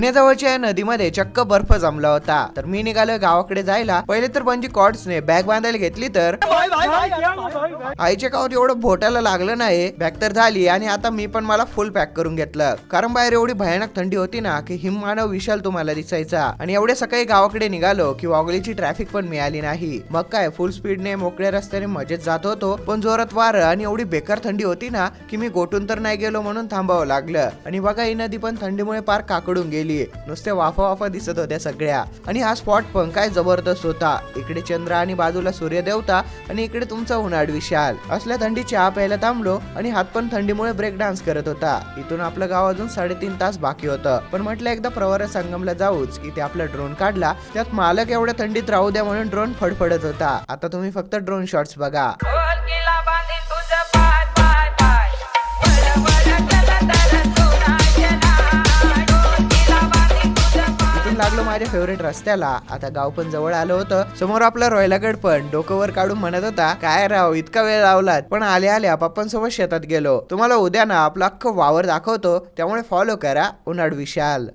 पुण्याजवळच्या या नदीमध्ये चक्क बर्फ जमला होता. तर मी निघालो गावाकडे जायला. पहिले तर बंजी कॉर्ड्सने बॅग बांधायला घेतली तर आईच्या गावात एवढं भोटायला लागलं नाही. बॅग तर झाली आणि आता मी पण मला फुल पॅक करून घेतलं. कारण बाहेर एवढी भयानक थंडी होती ना की हिममानव विशाल तुम्हाला दिसायचा. आणि एवढ्या सकाळी गावाकडे निघालो की वागळीची ट्रॅफिक पण मिळाली नाही. मग काय फुल स्पीडने मोकळ्या रस्त्याने मजेत जात होतो. पण जोरात वारं आणि एवढी बेकार थंडी होती ना की मी गोटून तर नाही गेलो म्हणून थांबावं लागलं. आणि बघा ही नदी पण थंडीमुळे पार काकडून गेली. नुसते वाफा वाफा दिसत होत्या सगळ्या. आणि हा स्पॉट पण काय जबरदस्त होता. इकडे चंद्र आणि बाजूला सूर्य देवता आणि इकडे तुमचा उन्हाळ विशाल. असल्या थंडी चहा प्यायला थांबलो आणि हात पण थंडीमुळे ब्रेक डान्स करत होता. इथून आपलं गाव अजून साडेतीन तास बाकी होतं. पण म्हटलं एकदा प्रवार संगमला जाऊच. इथे आपला ड्रोन काढला. त्यात मालक एवढ्या थंडीत राहू द्या म्हणून ड्रोन फडफडत होता. आता तुम्ही फक्त ड्रोन शॉट्स बघा. लागलो माझ्या फेवरेट रस्त्याला. आता गाव पण जवळ आलं होतं. समोर आपला रोयलागड पण. डोकं वर काढून म्हणत होता काय राव इतका वेळ लावलात. पण आले आल्या पप्पांसोबत शेतात गेलो. तुम्हाला उद्या ना आपलं अख्खं वावर दाखवतो. त्यामुळे फॉलो करा उन्हाळ विशाल.